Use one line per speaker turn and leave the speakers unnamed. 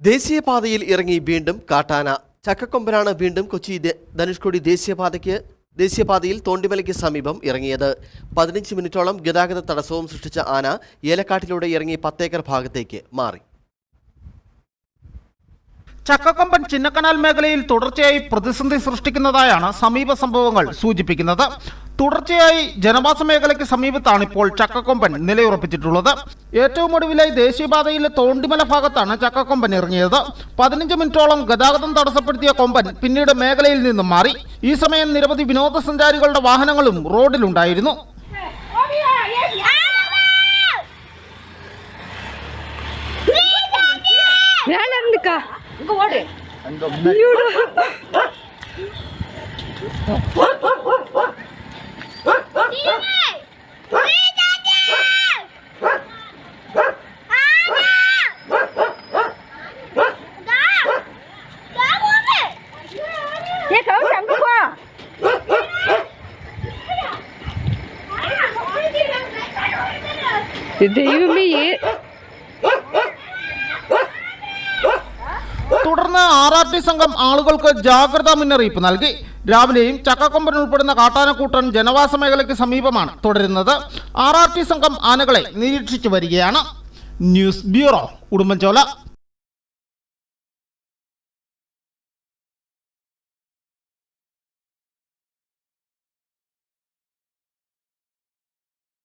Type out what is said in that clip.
ദേശീയപാതയിൽ ഇറങ്ങി വീണ്ടും കാട്ടാന. ചക്കക്കൊമ്പനാണ് വീണ്ടും കൊച്ചി ധനുഷ്കോടി ദേശീയപാതയ്ക്ക് ദേശീയപാതയിൽ തോണ്ടിമലയ്ക്ക് സമീപം ഇറങ്ങിയത്. പതിനഞ്ച് മിനിറ്റോളം ഗതാഗത തടസ്സവും സൃഷ്ടിച്ച ആന ഏലക്കാട്ടിലൂടെ ഇറങ്ങി പത്തേക്കർ ഭാഗത്തേക്ക് മാറി.
ചക്കക്കൊമ്പൻ ചിന്നക്കനാൽ മേഖലയിൽ തുടർച്ചയായി പ്രതിസന്ധി സൃഷ്ടിക്കുന്നതായാണ് സമീപ സംഭവങ്ങൾ സൂചിപ്പിക്കുന്നത്. തുടർച്ചയായി ജനവാസ മേഖലയ്ക്ക് സമീപത്താണ് ഇപ്പോൾ ചക്കക്കൊമ്പൻ നിലയുറപ്പിച്ചിട്ടുള്ളത്. ഏറ്റവും ഒടുവിലായി ദേശീയപാതയിലെ തോണ്ടിമല ഭാഗത്താണ് ചക്കക്കൊമ്പൻ ഇറങ്ങിയത്. പതിനഞ്ച് മിനിറ്റോളം ഗതാഗതം തടസ്സപ്പെടുത്തിയ കൊമ്പൻ പിന്നീട് മേഖലയിൽ നിന്നും മാറി. ഈ സമയം നിരവധി വിനോദസഞ്ചാരികളുടെ വാഹനങ്ങളും റോഡിലുണ്ടായിരുന്നു.
ഞാൻ ദൈവമേ
തുടർന്ന് ആർ ആർ ടി സംഘം ആളുകൾക്ക് ജാഗ്രതാ മുന്നറിയിപ്പ് നൽകി. രാവിലെയും ചക്കക്കൊമ്പൻ ഉൾപ്പെടുന്ന കാട്ടാനക്കൂട്ടൻ ജനവാസ മേഖലയ്ക്ക് സമീപമാണ്. തുടരുന്നത് ആർ ആർ ടി സംഘം ആനകളെ നിരീക്ഷിച്ചു വരികയാണ്. News bureau Udumbanchola.